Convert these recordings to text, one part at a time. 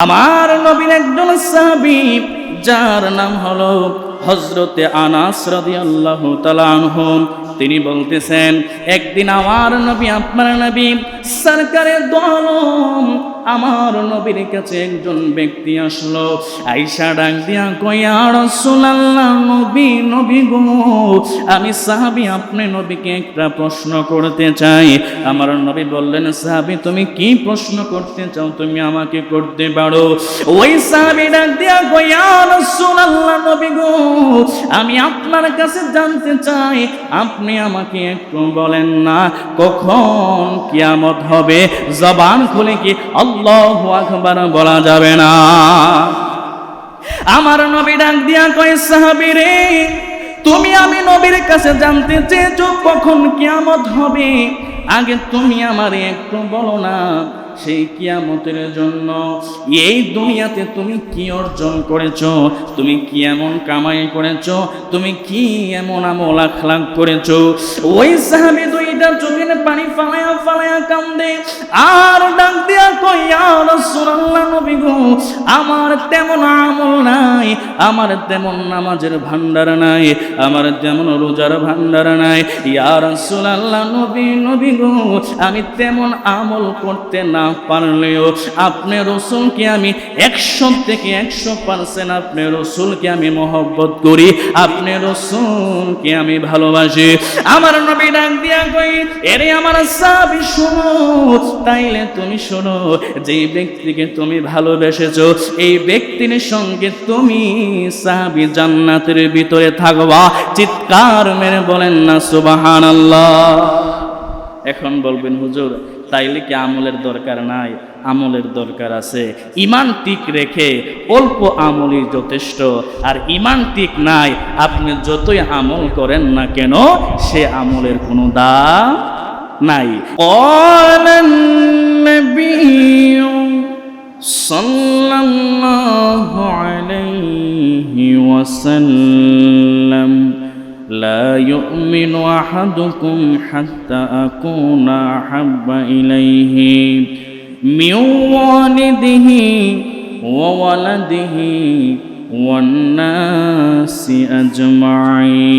আমার নবীর একজন সাহাবি, যার নাম হলো হজরতে আনাস রাদি আল্লাহ আনহু। তিনি বলতেছেন, একদিন আমার নবী, আপনার নবী সরকারের দলম আমার নবীর কাছে একজন ব্যক্তি আসলো। আইসা ডাক দিয়া কইয়া রাসূলুল্লাহ, নবী নবী গো, আমি সাহাবী, আপনি নবীকে একটা প্রশ্ন করতে চাই। আমার নবী বললেন, সাহাবী, তুমি কি প্রশ্ন করতে চাও? তুমি আমাকে করতে পারো। ওই সাহাবী ডাক দিয়া কইয়া রাসূলুল্লাহ, নবী গো, আমি আপনার কাছে জানতে চাই। আপনি আমাকে একটু বলেন না, কখন কিয়ামত হবে? জবান খুলে কি আল্লাহু আকবার বলা যাবে না। আমার নবী ডাক দিয়া কয়, সাহাবী তুমি আমি নবীর কাছে জানতে চেয়েছো কখন কিয়ামত হবে? আগে তুমি আমারে একটু বলো না। সেই কিয়ামতের জন্য। এই দুনিয়াতে তুমি কি অর্জন করেছ? তুমি কি এমন কামাই করেছ? তুমি কি এমন আমল আখলাক করেছ? ওই সাহাবি দুইটা চোখের পানি ফালায়া ফালায়া কান্দে। আর ডাক দিয়া কই ইয়া রাসূলুল্লাহ নবী গো, আমার তেমন আমল নাই, আমার তেমন নামাজের ভান্ডার নাই, আমার তেমন রোজার ভান্ডার নাই। ইয়া রাসূলুল্লাহ নবী নবী গো, আমি তেমন আমল করতে না পারলেও আপনি রসুলকে আমি একশো থেকে একশো পার্সেন্ট আপনি রসুলকে আমি মহব্বত করি, আপনি রসুলকে আমি ভালোবাসি। আমার নবী ডাক দিয়া কই, এরে আমার সাবি শোনো, তাইলে তুমি শোনো, যেই ব্যক্তিকে তুমি ভালোবেসেছো, এই ব্যক্তির সঙ্গে তুমি সাহাবি জান্নাতের ভিতরে থাকবা। চিৎকার মেরে বলেন না, সুবহানাল্লাহ। এখন বলবেন, হুজুর তাইলে কি আমলের দরকার নাই? আমলের দরকার আছে। ইমান টিক রেখে অল্প আমলই যথেষ্ট। আর ইমান টিক নাই, আপনি যতই আমল করেন না কেন, সে আমলের কোনো দাম নাই। সাল্লাল্লাহু আলাইহি ওয়াসাল্লাম। لا يؤمن أحدكم حتى أكون أحب إليه من والده وولده والناس أجمعين.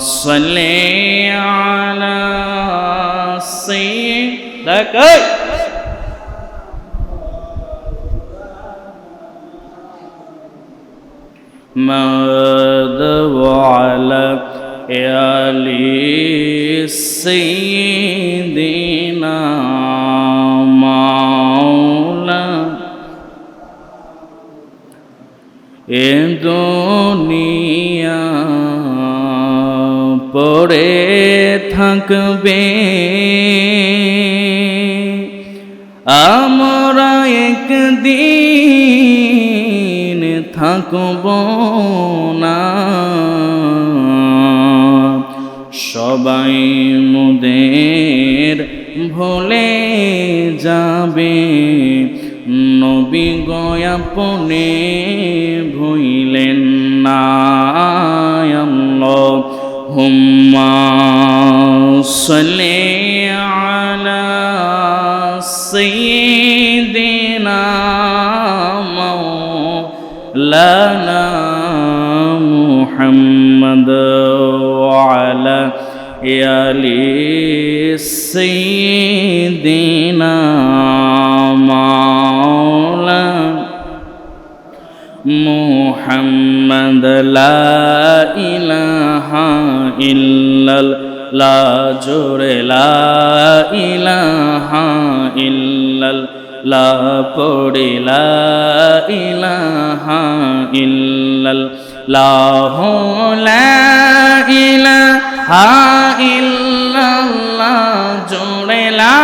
صل على سيدك ماذا وعلى آل سيدنا পড়ে থাকবে। আমরা একদিন থাকব না। সবাই মোদের ভোলে যাবে। নবী গয়াপনে ভইলেন صل على سيدنا مولانا محمد وعلى آل سيدنا مولانا محمد لا إله إلا الله লা জোরে, লা ইলাহা ইল্লাল, লা পড়ে, লা ইলাহা ইল্লাল, লাহু, লা ইলাহা ইল্লাল্লাহ, জোরে, লা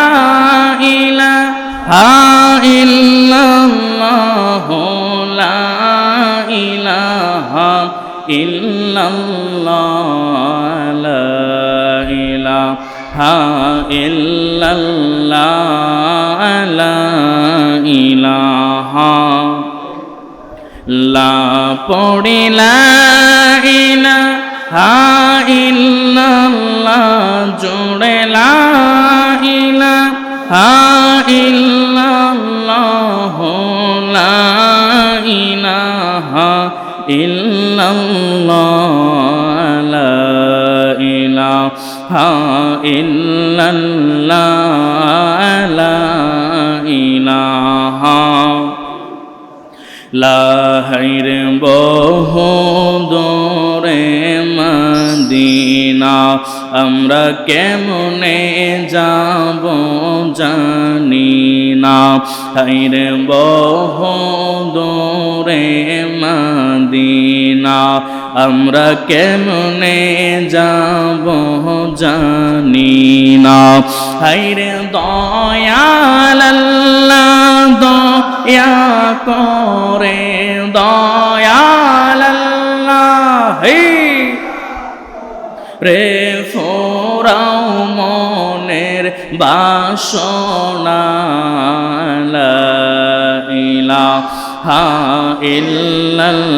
ইলাহা ইল্লাল্লাহ। লা ইলাহা লা পড়ে লা ইলাহা ইল্লাল্লাহ জোড়ে লা ইলাহা ইল্লাল্লাহ, লা ইলাহা ইল্লাল্লাহ। ইলাহা ইল্লাল্লাহ লা ইলাহা লাহাইর বহু দূরে মদিনা। আমরা কেমনে যাব জানি না। হাইর বহু দূরে আমরা কেমনে যাব জানি না। হাইরে দয়াল আল্লাহ, দয়া করে দয়াল আল্লাহ। হে রে ফোরাও মনের বাসনা, লা ইলাহা ইল্লাল্লাহ।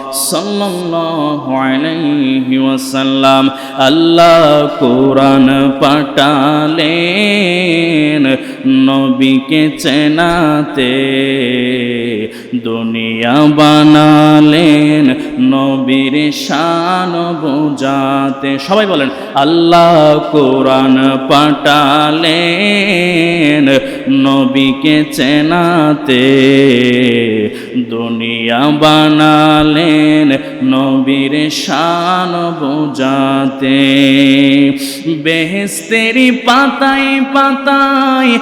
ওয়াসাল্লাম, আল্লাহ কোরআন পাঠালেন নবীকে চেনাতে। দুনিয়া বানালেন নবীর শান বোঝাতে। সবাই বলেন, আল্লাহ কোরআন পাঠালেন নবীকে চেনাতে। দুনিয়া বানালেন নবীর শান বোঝাতে। বেহেস্তেরি পাতায় পাতায়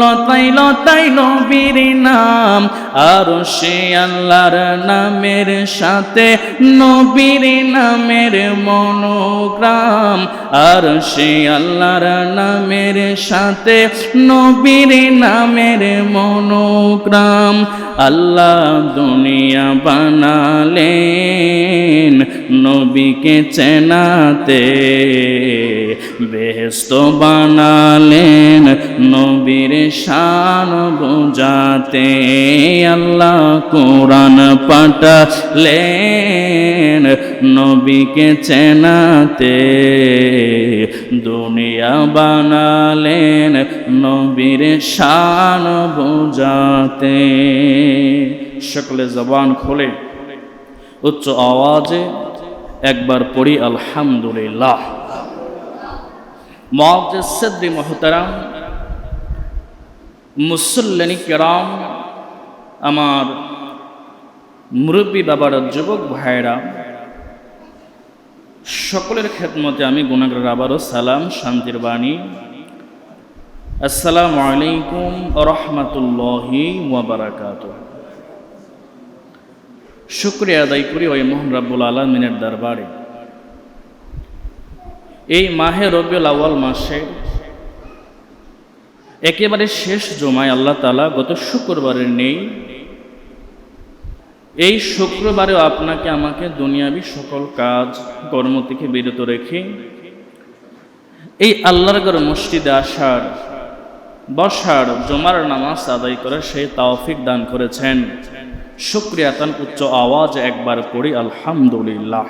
লতাই লতাই নবীর নাম আর সে আল্লাহর নামের সাথে নবীর নামের মনোগ্রাম। আর সে আল্লাহর নামের সাথে নবীর নামের মনোগ্রাম। আল্লাহ দুনিয়া বানালেন নবীকে চেনাতে। বেহেস্ত বানালেন নবীর শান বোঝাতে। আল্লাহ কোরআন পাঠালেন নবীকে চেনাতে। দুনিয়া বানালেন নবীর শান বোঝাতে। সকলে জবান খোলে। উচ্চ আওয়াজে একবার পড়ি, আলহামদুলিল্লাহ। মহতারাম মুসল্লানি কেরাম আমার মুরব্বী বাবার যুবক ভাইরা সকলের খেদমতে আমি গুণাগ্রার আবারও সালাম, শান্তির বাণী। আসসালামু আলাইকুম রহমতুল্লাহি ওয়াবারাকাত শুক্রিয়া আদায় করি ওই মোহন রাব্বুল আলমিনের দরবারে। এই মাহে রবিউল আওয়াল মাসে একেবারে শেষ জমায় আল্লাহ তালা গত শুক্রবারের নেই এই শুক্রবারেও আপনাকে আমাকে দুনিয়াবি সকল কাজ, কর্ম থেকে বিরত রেখে এই আল্লাহর গড় মসজিদে আসার, বসার, জমার নামাজ আদায় করে সেই তাওফিক দান করেছেন। শুক্রিয়া তান উচ্চ আওয়াজ একবার পড়ি, আলহামদুলিল্লাহ।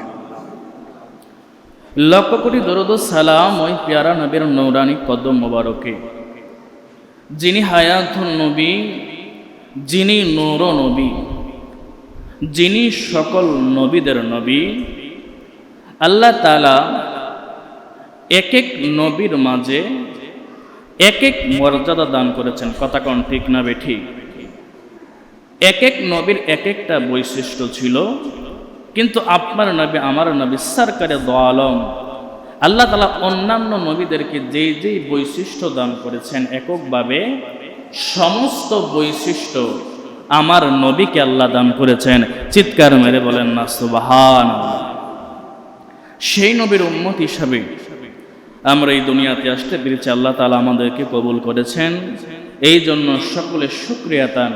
লক্ষ কোটি দরদ সালাম ওই পেয়ারা নবীর নৌরানি কদম মোবারকে। যিনি হায়াতুন নবী, যিনি নৌর নবী। যিনি সকল নবীদের নবী, আল্লাহ তালা এক এক নবীর মাঝে এক এক মর্যাদা দান করেছেন। কথা কোন ঠিক না বেঠি এক এক নবীর এক একটা বৈশিষ্ট্য ছিল, কিন্তু আপনার নবী, আমার নবী সরকারে দোয়ালম আল্লাহ তালা অন্যান্য নবীদেরকে যেই যেই বৈশিষ্ট্য দান করেছেন, এককভাবে সমস্ত বৈশিষ্ট্য আমার নবীকে আল্লাহ দান করেছেন। চিৎকার মেরে বলেন, না সুবাহান সেই নবীর উম্মত হিসাবে আমরা এই দুনিয়াতে আসতে পেরেছি। আল্লাহ তালা আমাদেরকে কবুল করেছেন। এই জন্য সকলে শুক্রিয়া তান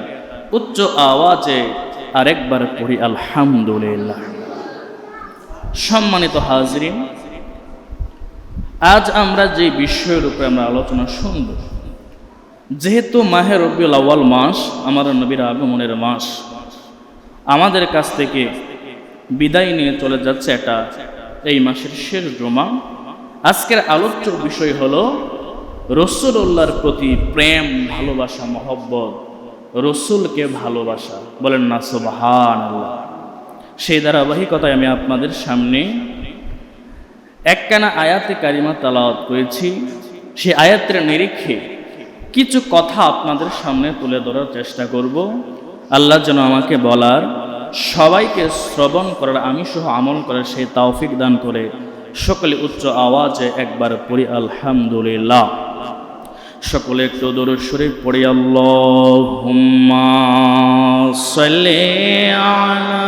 উচ্চ আওয়াজে আরেকবার পড়ি, আলহামদুলিল্লাহ। সম্মানিত হাজরিন, আজ আমরা যে বিষয়ের উপরে আমরা আলোচনা শুনব যেহেতু মাহের রবিউল আউ্য়াল মাস, আমার নবীর আগমনের মাস, আমাদের কাছ থেকে বিদায় নিয়ে চলে যাচ্ছে এটা এই মাসের শেষ জমা। আজকের আলোচ্য বিষয় হলো রসুল্লাহর প্রতি প্রেম, ভালোবাসা, মহব্বত, রসুলকে ভালোবাসা। বলেন না সুবাহান আল্লাহ সেই ধারাবাহিকতায় আমি আপনাদের সামনে একখানা আয়াতে কারিমা তালাওয়াত করেছি। সেই আয়াতের নিরীক্ষে কিছু কথা আপনাদের সামনে তুলে ধরার চেষ্টা করব। আল্লাহ যেন আমাকে বলার, সবাইকে শ্রবণ করার আমি সহ আমল করার সেই তাওফিক দান করে। সকলে উচ্চ আওয়াজে একবার পড়ি, আলহামদুলিল্লাহ। সকলে একটু দরুদ শরীফ পড়ি, আল্লাহুম্মা সাল্লি আলা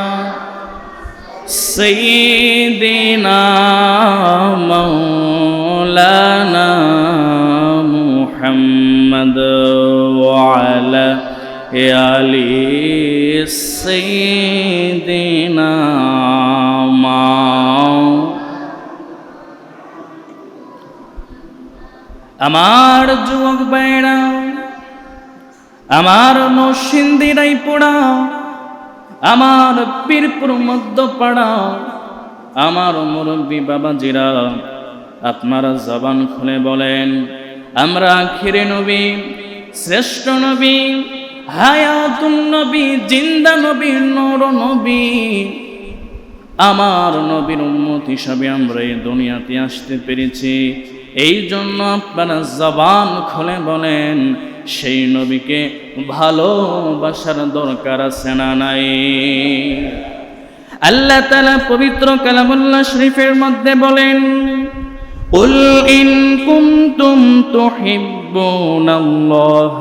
آل سيدنا আমার যুবক বেড়া আমার নসিন্দিরাই পোড়া আমার পীরপুর মধ্যপাড়া আমার মুরব্বী বাবাজিরা আপনারা জবান খুলে বলেন আমরা আখিরে নবী শ্রেষ্ঠ নবী হায়াতুন নবী জিন্দা নবী নর নবী আমার নবীর উম্মত হিসাবে আমরা এই দুনিয়াতে আসতে পেরেছি এই জন্য আপনারা জবান খুলে বলেন সেই নবীকে ভালোবাসার দরকার আছে না নাই আল্লাহ তালা পবিত্র কালামুল্লাহ শরীফের মধ্যে বলেন قل إن كنتم تحبون الله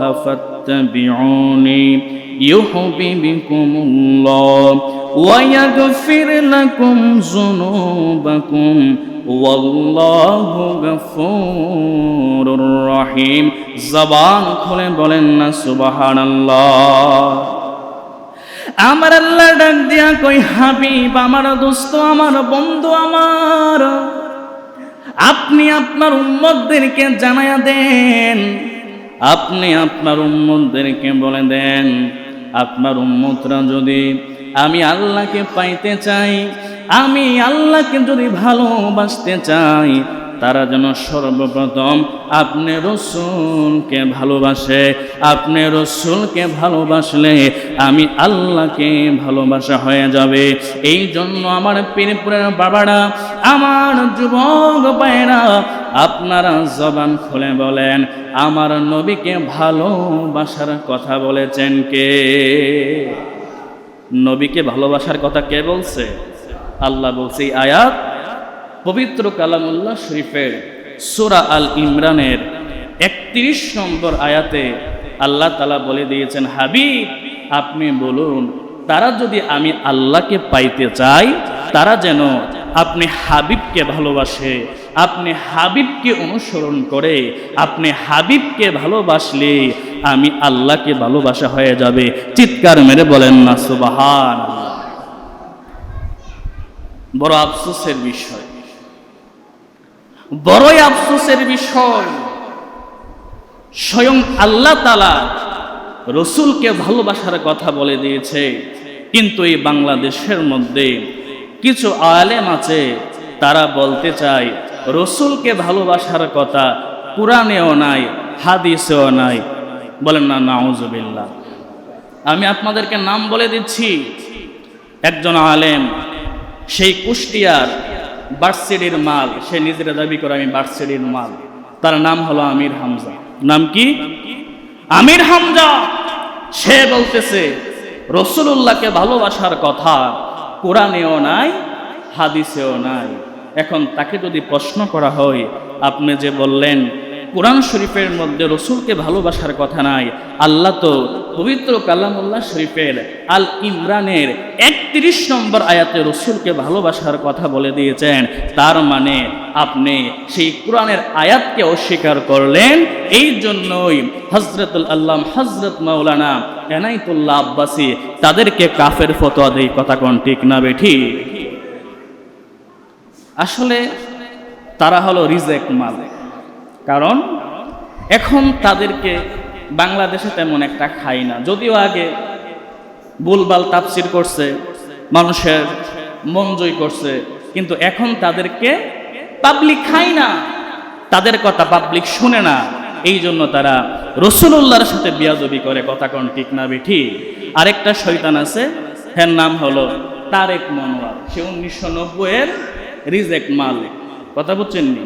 فاتبعوني يحببكم الله ويغفر لكم ذنوبكم والله غفور رحيم জবান খুলে বলেন না সুবহানাল্লাহ আমার আল্লাহ ডাক দিয়া কই হাবিব আমার দোস্ত আমার বন্ধু আমার আপনি আপনার উম্মতদেরকে জানায়া দেন আপনি আপনার উম্মতদেরকে বলে দেন, আপনার উম্মতরা যদি আমি আল্লাহকে পাইতে চাই, আমি আল্লাহকে যদি ভালোবাসতে চাই তারা যেন সর্বপ্রথম আপনি রসুলকে ভালোবাসে, আপনি রসুলকে ভালোবাসলে আমি আল্লাহকে ভালোবাসা হয়ে যাবে। এই জন্য আমার পীরপুরের বাবারা, আমার যুবক পায়রা আপনারা জবান খুলে বলেন, আমার নবীকে ভালোবাসার কথা বলেছেন কে? নবীকে ভালোবাসার কথা কে বলছে? আল্লাহ বলছে আয়াত পবিত্র কালামুল্লাহ শরীফের সুরা আল ইমরানের একত্রিশ নম্বর আয়াতে আল্লাহ তালা বলে দিয়েছেন, হাবিব, আপনি বলুন, তারা যদি আমি আল্লাহকে পাইতে চাই, তারা যেন আপনি হাবিবকে ভালোবাসে, আপনি হাবিবকে অনুসরণ করে, আপনি হাবিবকে ভালোবাসলে আমি আল্লাহকে ভালোবাসা হয়ে যাবে। চিৎকার মেরে বলেন না সুবাহান বড় আফসোসের বিষয়। বড়ই আফসোসের বিষয়, স্বয়ং আল্লাহ তালা রসুলকে ভালোবাসার কথা বলে দিয়েছে। কিন্তু এই বাংলাদেশের মধ্যে কিছু আলেম আছে, তারা বলতে চায়, রসুলকে ভালোবাসার কথা কোরআনেও নাই, হাদিসেও নাই। বলেন, না নাউজবিল্লা আমি আপনাদেরকে নাম বলে দিচ্ছি। একজন আলেম, সেই কুষ্টিয়ার বার্সিডির মাল, সে নিজের দাবি করে, আমি বার্সিডির মাল। তার নাম হলো আমির হামজা। নাম কি? আমির হামজা। সে বলতেছে রসুল্লাহকে ভালোবাসার কথা কোরআনেও নাই, হাদিসেও নাই। এখন তাকে যদি প্রশ্ন করা হয়, আপনি যে বললেন, কোরআন শরীফের মধ্যে রসুলকে ভালোবাসার কথা নাই, আল্লাহ তো পবিত্র কালামুল্লাহ শরীফের আল ইমরানের একত্রিশ নম্বর আয়াতে রসুলকে ভালোবাসার কথা বলে দিয়েছেন। তার মানে আপনি সেই কোরআনের আয়াতকে অস্বীকার করলেন এই জন্যই হজরতুল আল্লাহ হজরত মাওলানা এনাইতুল্লাহ আব্বাসী তাদেরকে কাফের ফতোয়া দেই কথা কোন ঠিক না বেঠি আসলে তারা হলো রিজেক্ট মাল কারণ এখন তাদেরকে বাংলাদেশে তেমন একটা খাই না। যদিও আগে বুলবাল তাপসির করছে, মানুষের মন জয় করছে, কিন্তু এখন তাদেরকে পাবলিক খায় না। তাদের কথা পাবলিক শুনে না। এই জন্য তারা রসুল্লাহর সাথে বিয়াজবি করে, কথা কোন ঠিক না বেঠি। আরেকটা শৈতান আছে হ্যার নাম হলো তারেক মনোয়ার। সে উনিশশো নব্বইয়ের রিজেক্ট মালিক। কথা বুঝছেন নি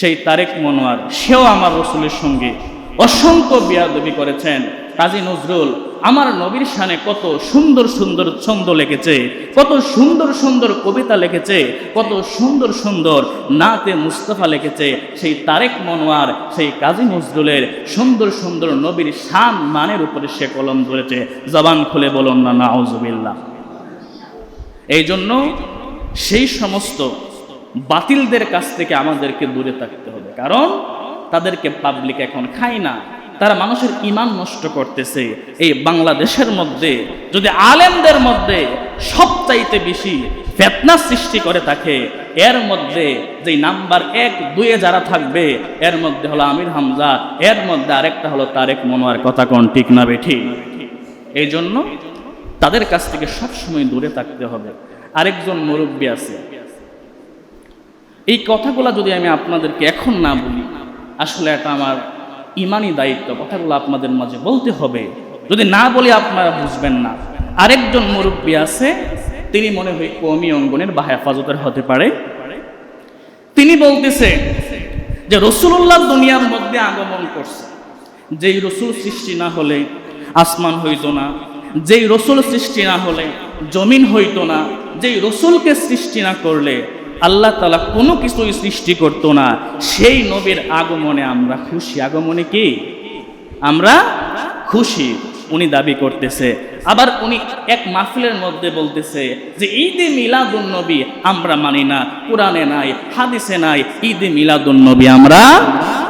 সেই তারেক মনোয়ার, সেও আমার রসুলের সঙ্গে। অসংখ্য বিয়াদবি করেছেন। কাজী নজরুল, আমার নবীর শানে কত সুন্দর সুন্দর ছন্দ লিখেছে, কত সুন্দর সুন্দর কবিতা লিখেছে, কত সুন্দর সুন্দর নাতে মুস্তফা লিখেছে। সেই তারেক মনোয়ার, সেই কাজী নজরুলের সুন্দর সুন্দর নবীর শান মানের উপরে সে কলম ধরেছে। জবান খুলে বলুন না, নাউজুবিল্লাহ। এই জন্য সেই সমস্ত বাতিলদের কাছ থেকে আমাদেরকে দূরে থাকতে হবে। কারণ তাদেরকে পাবলিক এখন খায় না। তারা মানুষের ইমান নষ্ট করতেছে। এই বাংলাদেশের মধ্যে, যদি আলেমদের মধ্যে সবচাইতে বেশি ফেতনা সৃষ্টি করে থাকে, এর মধ্যে যে নাম্বার এক, দুয়ে যারা থাকবে, এর মধ্যে হলো আমির হামজা, এর মধ্যে আরেকটা হলো তারেক মনোয়ার। কথা কোন ঠিক না বেঠি এই জন্য তাদের কাছ থেকে সবসময় দূরে থাকতে হবে। আরেকজন মুরব্বী আছে। এই কথাগুলো যদি আমি আপনাদেরকে এখন না বলি আসলে এটা আমার ইমানি দায়িত্ব কথাগুলো আপনাদের মাঝে বলতে হবে। যদি না বলি আপনারা বুঝবেন না। আরেকজন মুরব্বী আছে, তিনি মনে হয় কমি অঙ্গনের বা হেফাজতের হতে পারে। তিনি বলতেছে যে রসুল্লাহ দুনিয়ার মধ্যে আগমন করছে। যেই রসুল সৃষ্টি না হলে আসমান হইতো না, যেই রসুল সৃষ্টি না হলে জমিন হইতো না, যেই রসুলকে সৃষ্টি না করলে আল্লাহ তালা কোনো কিছুই সৃষ্টি করতো না। সেই নবীর আগমনে আমরা খুশি। আগমনে কি? আমরা খুশি, উনি দাবি করতেছে। আবার উনি এক মাহফিলের মধ্যে বলতেছে যে, ঈদে মিলাদুন নবী আমরা মানি না। কোরআনে নাই, হাদিসে নাই। ঈদে মিলাদুন নবী আমরা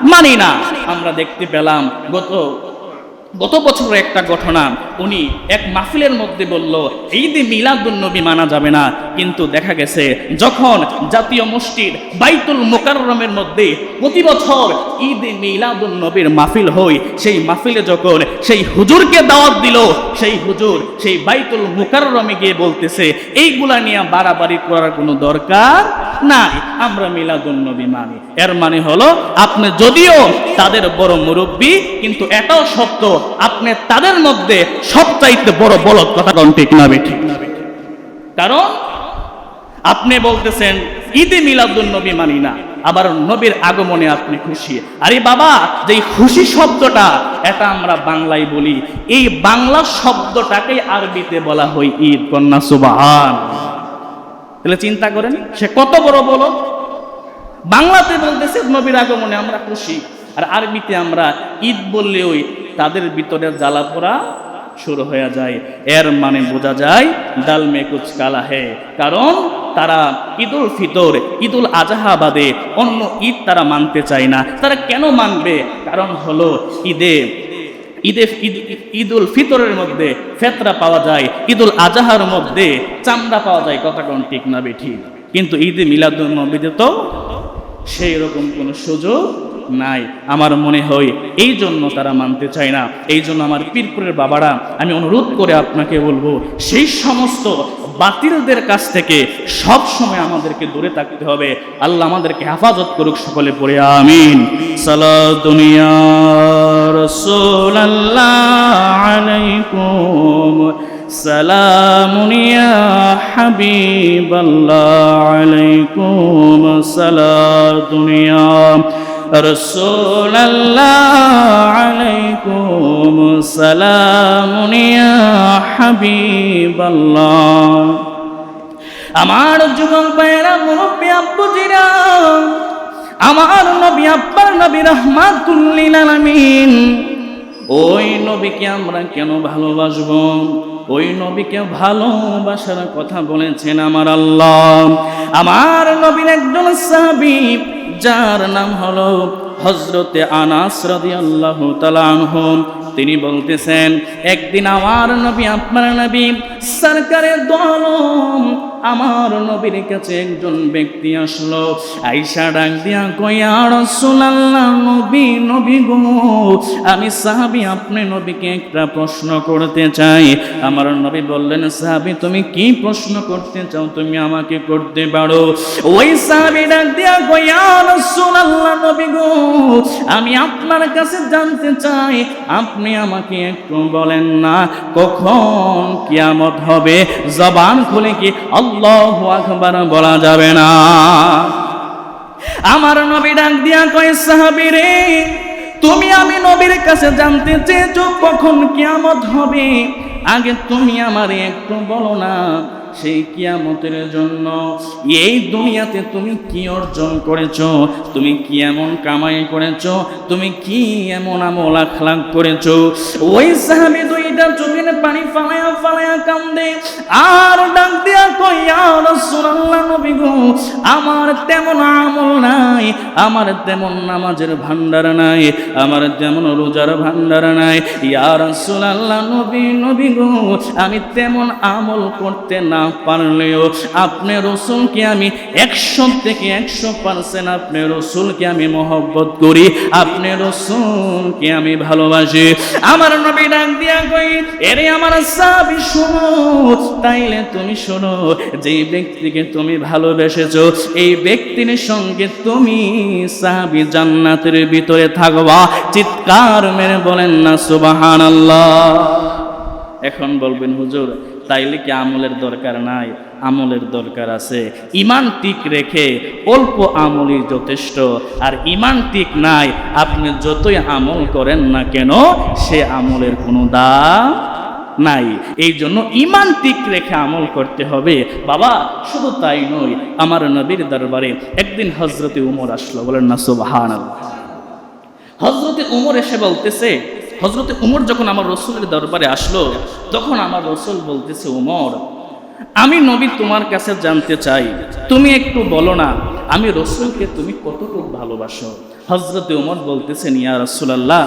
মানি না। আমরা দেখতে পেলাম গত গত বছরের একটা ঘটনা, উনি এক মাহফিলের মধ্যে বলল, ঈদে মিলাদুন্নবী মানা যাবে না। কিন্তু দেখা গেছে, যখন জাতীয় মুষ্টির বাইতুল মোকাররমের মধ্যে প্রতি বছর ঈদে মিলাদুন্নবীর মাহফিল হয়, সেই মাহফিলে যখন সেই হুজুরকে দাওয়াত দিল, সেই হুজুর সেই বাইতুল মোকাররমে গিয়ে বলতেছে, এইগুলা নিয়ে বাড়াবাড়ি করার কোনো দরকার নাই, আমরা মিলাদুন্নবী মানি। এর মানে হলো, আপনি যদিও তাদের বড় মুরব্বী, কিন্তু এটাও সত্য আপনি তাদের মধ্যে সবচাইতে বড় বলদ কথা কোন ঠিক না বেঠি কারণ আপনি বলতেছেন, ঈদে মিলাদুন নবী মানি না, আবার নবীর আগমনে আপনি খুশি। আরে বাবা যে খুশি শব্দটা, এটা আমরা বাংলায় বলি। এই বাংলা শব্দটাকে আরবিতে বলা হয় ঈদ, কন্যা সুবাহান। তাহলে চিন্তা করেন, সে কত বড় বলো বাংলাতে বলতেছে, নবীর আগমনে আমরা খুশি। আর আরবিতে আমরা ঈদ বললে ওই তাদের ভিতরে জ্বালা পোড়া শুরু হয়ে যায়। এর মানে বোঝা যায়, ডাল মে কুচ কালা হে। কারণ তারা ঈদুল ফিতর, ঈদুল আজহা বাদে অন্য ঈদ তারা মানতে চায় না। তারা কেন মানবে? কারণ হলো ঈদে ঈদে ঈদ, ঈদুল ফিতরের মধ্যে ফেতরা পাওয়া যায়, ঈদুল আজহার মধ্যে চামড়া পাওয়া যায়। কথা কোন ঠিক না বেঠি কিন্তু ঈদে মিলাদুল নবীতে তো সেই রকম কোনো সুযোগ নাই আমার মনে হয় এই জন্য তারা মানতে চায় না এই জন্য আমার পীরপুরের বাবারা আমি অনুরোধ করে আপনাকে বলবো সেই সমস্ত বাতিলদের কাছ থেকে সব সময় আমাদেরকে দূরে থাকতে হবে আল্লাহ আমাদেরকে হেফাজত করুক সকলে পড়ে আমিন সালা দুনিয়া রসুল আল্লাহ আলাইকুম سلام يا حبيب الله عليكم صلاة يا رسول الله عليكم السلام يا حبيب الله আমার যুগল ভাইরা মুরব্বী আব্বুজিরা আমার নবী আব্বার নবী রহমাতুল্লিল আলামিন ওই নবীকে আমরা কেন ভালোবাসবো? ওই নবীকে ভালোবাসার কথা বলেছেন আমার আল্লাহ। আমার নবীর একজন সাহাবী, যার নাম হলো হজরতে আনাস রাদিয়াল্লাহু তাআলা আনহু। তিনি বলতেছেন, একদিন আমার নবী, আপনার নবী সরকারের দলম আমার নবীর কাছে একজন ব্যক্তি আসলো। আইসা ডাক দিয়া কইয়া রাসূলুল্লাহ, নবী নবী গো, আমি সাহাবী, আপনি নবীকে একটা প্রশ্ন করতে চাই। আমার নবী বললেন, সাহাবী, তুমি কি প্রশ্ন করতে চাও? তুমি আমাকে করতে পারো। ওই সাহাবী ডাক দিয়া কইয়া রাসূলুল্লাহ, নবী গো, আমি আপনার কাছে জানতে চাই। আপনি আমাকে একটু বলেন না, কখন কিয়ামত হবে? জবান খুলে কি আকবার বলা যাবে না। আমার নবী ডাক দিয়া কয়, সাহাবী রে, তুমি আমি নবীর কাছে জানতে চেয়েছো, কখন কিয়ামত হবে? আগে তুমি আমারে একটু বলো না, সেই কিয়ামতের জন্য এই দুনিয়াতে তুমি কি অর্জন করেছ? তুমি কি এমন কামাই করেছ? তুমি কি এমন আমল আখলাক করেছ? ওই সাহাবী দুইটা চোখের পানি ফালায়া ফালায়া কান্দে। আর ডাক দিয়া কই ইয়া রাসূলুল্লাহ নবী গো, আমার তেমন আমল নাই, আমার তেমন নামাজের ভান্ডার নাই, আমার তেমন রোজার ভান্ডার নাই। ইয়া রাসূলুল্লাহ নবী নবী গো, আমি তেমন আমল করতে না পারলেও আপনি রসুলকে আমি একশো থেকে একশো পার্সেন্ট আপনি রসুলকে আমি মহব্বত করি, আপনি রসুলকে আমি ভালোবাসি। আমার নবী ডাক দিয়া কই এরে আমার সাবি শুনো তাইলে তুমি শোনো যে ব্যক্তিকে তুমি ভালোবেসেছো, এই ব্যক্তির সঙ্গে তুমি সাবি জান্নাতের ভিতরে থাকবা। চিৎকার মেরে বলেন না সুবাহান আল্লাহ এখন বলবেন, হুজুর, তাইলে কি আমলের দরকার নাই? আমলের দরকার আছে। ইমান টিক রেখে অল্প আমলই যথেষ্ট। আর ইমান টিক নাই, আপনি যতই আমল করেন না কেন, সে আমলের কোনো দাম নাই। এই জন্য ইমান টিক রেখে আমল করতে হবে। বাবা, শুধু তাই নয়, আমার নবীর দরবারে একদিন হজরতে উমর আসলো, বলেন না সুবহান হজরতে উমর এসে বলতেছে হজরতে উমর যখন আমার রসুলের দরবারে আসলো, তখন আমার রসুল বলতেছে, উমর আমি নবী তোমার কাছে জানতে চাই। তুমি একটু বলো না, আমি রসুলকে তুমি কতটুকু ভালোবাসো? হজরত উমর বলতেছেন, ইয়া রসুলাল্লাহ,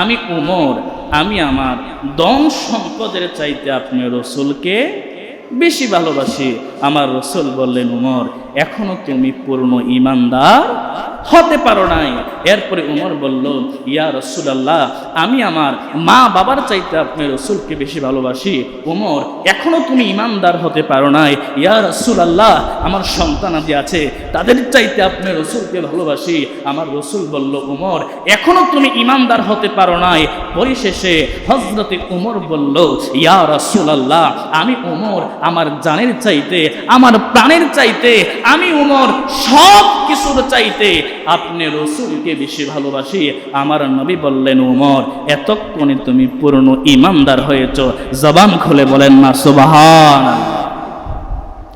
আমি উমর আমি আমার দম সম্পদের চাইতে আপনি রসুলকে বেশি ভালোবাসি। আমার রসুল বললেন উমর এখনও তুমি পূর্ণ ইমানদার হতে পারো নাই। এরপরে উমর বলল, ইয়া রসুলাল্লাহ, আমি আমার মা বাবার চাইতে আপনি রসুলকে বেশি ভালোবাসি। উমর, এখনও তুমি ইমানদার হতে পারো নাই। ইয়া রসুলাল্লাহ, আমার সন্তানাদি আছে, তাদের চাইতে আপনি রসুলকে ভালোবাসি। আমার রসুল বলল, উমর, এখনও তুমি ইমানদার হতে পারো নাই। পরিশেষে হজরতে উমর বলল, ইয়া রসুলাল্লাহ, আমি উমর, আমার জানের চাইতে, আমার প্রাণের চাইতে আমি উমর, সব কিছুর চাইতে আপনি রসুলকে বেশি ভালোবাসি। আমার নবী বললেন, উমর, এতক্ষণে তুমি পূর্ণ ইমানদার হয়েছ, জবান খুলে বলেন না সুবাহান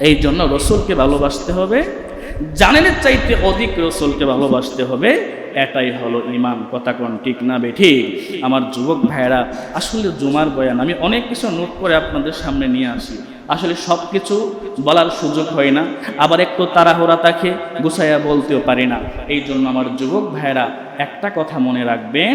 এই জন্য রসুলকে ভালোবাসতে হবে জানের চাইতে অধিক রসুলকে ভালোবাসতে হবে, এটাই হলো ইমান। কথা কোন ঠিক না বেঠি? আমার যুবক ভাইয়েরা, আসলে জুমার বয়ান আমি অনেক কিছু নোট করে আপনাদের সামনে নিয়ে আসি। আসলে সব কিছু বলার সুযোগ হয় না। আবার একটু তাড়াহুড়া তাকে গুছাইয়া বলতেও পারি না। এই জন্য আমার যুবক ভাইয়েরা একটা কথা মনে রাখবেন,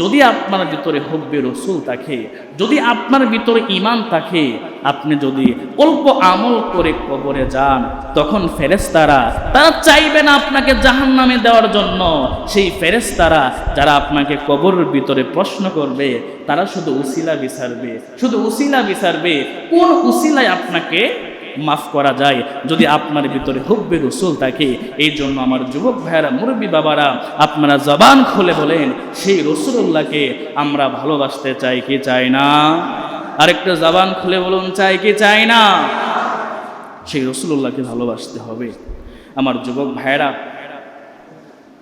যদি আপনার ভিতরে হব্বে রসুল থাকে, যদি আপনার ভিতরে ইমান থাকে, আপনি যদি অল্প আমল করে কবরে যান, তখন ফেরেস্তারা তারা চাইবে না আপনাকে জাহান নামে দেওয়ার জন্য। সেই ফেরেস্তারা যারা আপনাকে কবরের ভিতরে প্রশ্ন করবে, তারা শুধু উসিলা বিচারবে। শুধু উসিলা বিচারবে। কোন উসিলায় আপনাকে মাফ করা যায়। যদি আপনার ভিতরে হুব্বে রসুল থাকে এই জন্য আমার যুবক ভাইয়েরা, মুরব্বী বাবারা, আপনারা জবান খুলে বলেন, সেই রসুল্লাহকে আমরা ভালোবাসতে চাই কি চাই না? আরেকটা জবান খুলে বলুন, চাই কি চাই না? সেই রসুল্লাহকে ভালোবাসতে হবে। আমার যুবক ভাইয়েরা,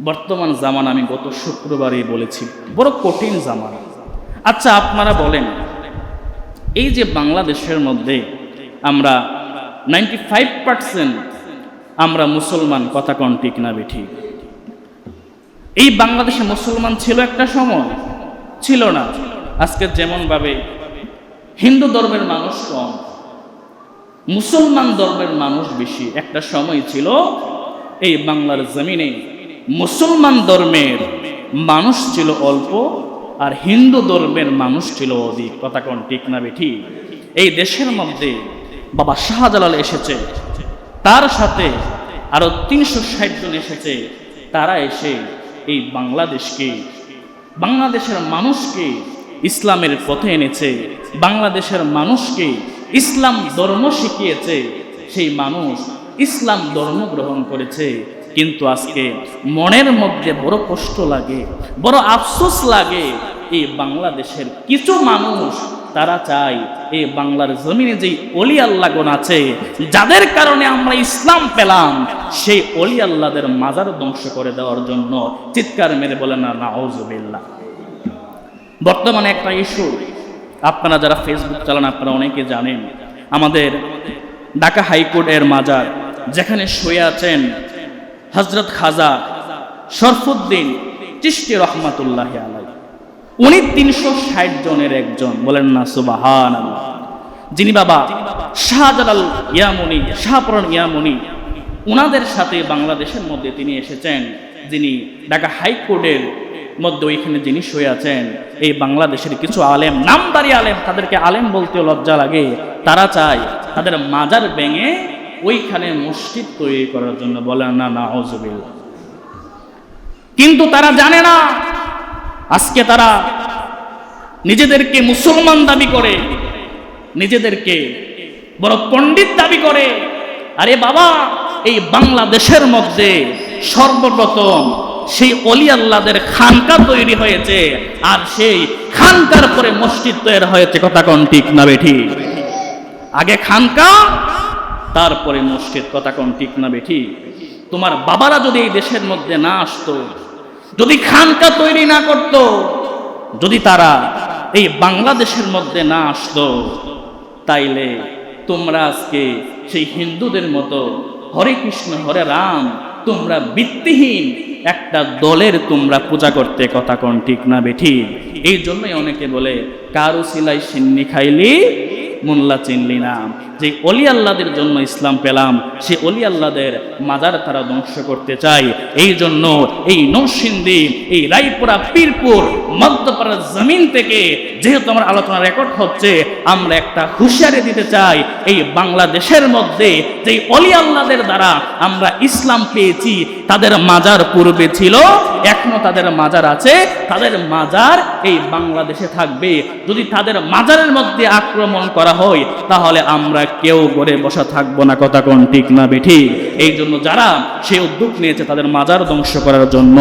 বর্তমান জামান আমি গত শুক্রবারই বলেছি, বড় কঠিন জামান। আচ্ছা আপনারা বলেন, এই যে বাংলাদেশের মধ্যে আমরা নাইনটি ফাইভ পার্সেন্ট আমরা মুসলমান, কথা কন ঠিক না বেঠি এই বাংলাদেশে মুসলমান ছিল একটা সময়? ছিল না। আজকে যেমনভাবে হিন্দু ধর্মের মানুষ কম, মুসলমান ধর্মের মানুষ বেশি, একটা সময় ছিল এই বাংলার জমিনে মুসলমান ধর্মের মানুষ ছিল অল্প আর হিন্দু ধর্মের মানুষ ছিল অধিক, কথা কোন ঠিক না বেঠি এই দেশের মধ্যে বাবা শাহজালাল এসেছে। তার সাথে আরও তিনশো ষাট জন এসেছে। তারা এসে এই বাংলাদেশকে, বাংলাদেশের মানুষকে ইসলামের পথে এনেছে। বাংলাদেশের মানুষকে ইসলাম ধর্ম শিখিয়েছে। সেই মানুষ ইসলাম ধর্ম গ্রহণ করেছে। কিন্তু আজকে মনের মধ্যে বড় কষ্ট লাগে, বড় আফসোস লাগে। এই বাংলাদেশের কিছু মানুষ তারা চায় এই বাংলার জমিনে যেই অলি আল্লাহগণ আছে, যাদের কারণে আমরা ইসলাম পেলাম, সেই অলি আল্লাহদের মাজার ধ্বংস করে দেওয়ার জন্য চিৎকার মেরে বলে, না, নাউজুবিল্লাহ। বর্তমানে একটা ইস্যু, আপনারা যারা ফেসবুক চালান, আপনারা অনেকে জানেন, আমাদের ঢাকা হাইকোর্টের মাজার, যেখানে শুয়ে আছেন হজরত খাজা শরফুদ্দিন চিস্তি রহমাতুল্লাহ আলাই উনি তিনশো ষাট জনের একজন। বলেন না সুবাহান। যিনি বাবা শাহজালাল ইয়ামুনি শাহপুরন ইয়ামুনি, উনাদের সাথে বাংলাদেশের মধ্যে তিনি এসেছেন, যিনি ঢাকা হাইকোর্টের মধ্যে ওইখানে যিনি শুয়ে আছেন, এই বাংলাদেশের কিছু আলেম, নামদারি আলেম, তাদেরকে আলেম বলতে লজ্জা লাগে। তারা চায় তাদের মাজার ভেঙে ওইখানে মসজিদ তৈরি করার জন্য। বলেন না না কিন্তু তারা জানে না আজকে তারা নিজেদেরকে মুসলমান দাবি করে, নিজেদেরকে বড় পণ্ডিত দাবি করে। আরে বাবা, এই বাংলাদেশের মধ্যে সর্বপ্রথম সেই অলি আল্লাদের খানকা তৈরি হয়েছে, আর সেই খানকার পরে মসজিদ তৈরি হয়েছে। কথা কোন ঠিক না বেঠি আগে খানকা, তারপরে মসজিদ। কথা কোন ঠিক না বেঠি তোমার বাবারা যদি এই দেশের মধ্যে না আসতো যদি খানকা তৈরি না করত, যদি তারা এই বাংলাদেশের মধ্যে না আসতো, তাইলে তোমরা আজকে সেই হিন্দুদের মতো হরে কৃষ্ণ, হরে রাম, তোমরা ভিত্তিহীন একটা দলের তোমরা পূজা করতে, কথা কোন ঠিক না বেঠি এই জন্যই অনেকে বলে, কারু সিলাই সিন্নি খাইলি, মোল্লা চিনলি না। যে অলি আল্লাদের জন্য ইসলাম পেলাম, সে অলি আল্লাদের মাজার তারা ধ্বংস করতে চায়। এই জন্য এই নৌসিন্দি এই রায়পুরা পীরপুর মধ্যপাড়ার জমিন থেকে যেহেতু আমার আলোচনা রেকর্ড হচ্ছে, আমরা একটা হুঁশিয়ারি দিতে চাই, এই বাংলাদেশের মধ্যে যে অলি আল্লাদের দ্বারা আমরা ইসলাম পেয়েছি, তাদের মাজার পূর্বে ছিল, এখনও তাদের মাজার আছে, তাদের মাজার এই বাংলাদেশে থাকবে। যদি তাদের মাজারের মধ্যে আক্রমণ করা হয়, তাহলে আমরা কেউ ঘরে বসা থাকব না, কথা কোন ঠিক না বেঠি? এই জন্য যারা সে উদ্যোগ নিয়েছে তাদের মাজার ধ্বংস করার জন্য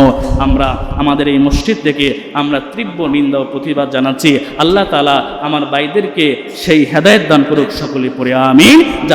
আমরা আমাদের এই মসজিদ থেকে আমরা তীব্র নিন্দা ও প্রতিবাদ জানাচ্ছি। আল্লাহ তালা আমার ভাইদেরকে সেই হেদায়ত দান করুক সকলে পরে আমি